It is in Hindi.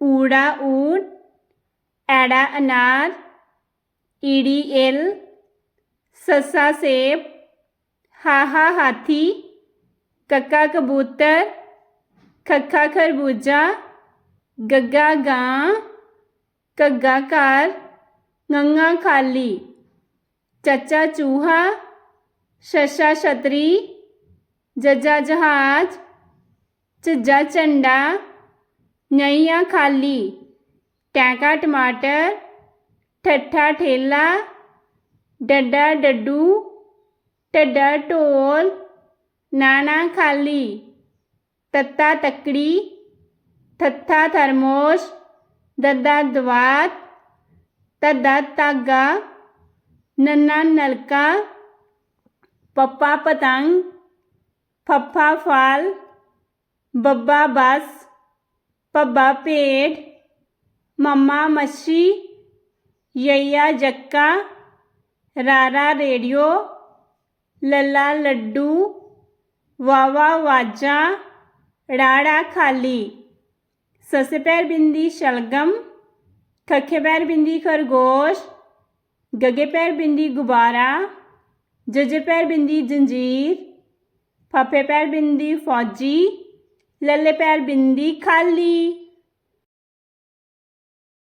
ऊड़ा ऊट एड़ा अनार ईडी एल ससा सेब हाहा हाथी कक्का कबूतर खखा खरबूजा गग्गा गां कग्गा कार गंगा खाली चचा चूहा शशा छतरी जजा जहाज़ चजा झंडा नैया खाली, टैंका टमाटर, ठट्ठा ठेला, डड्डा डड्डू, ढड्डा ढोल, नाना खाली, तत्ता तकड़ी, थत्था थरमोश, दद्दा दवात तद्दा धागा नन्ना नलका, पप्पा पतंग फप्फा फाल, बब्बा बस। ਭੱਬਾ ਭੇਡ, ਮੰਮਾ ਮੱਛੀ ਯਈਆ ਜੱਕਾ, ਰਾਰਾ ਰੇਡੀਓ, ਲੱਲਾ ਲੱਡੂ, ਵਾਵਾ ਵਾਜਾ, ਰਾੜਾ ਖਾਲੀ। ਸੱਸੇ ਪੈਰ ਬਿੰਦੀ ਸ਼ਲਗਮ, ਖੱਖੇ ਪੈਰ ਬਿੰਦੀ ਖਰਗੋਸ਼, ਗੱਗੇ ਪੈਰ ਬਿੰਦੀ ਗੁਬਾਰਾ, ਜਜੇ ਪੈਰ ਬਿੰਦੀ ਜੰਜੀਰ, ਫੱਫੇ ਪੈਰ ਬਿੰਦੀ ਫੌਜੀ ਲੱਲੇ ਪੈਰ ਬਿੰਦੀ ਖਾਲੀ।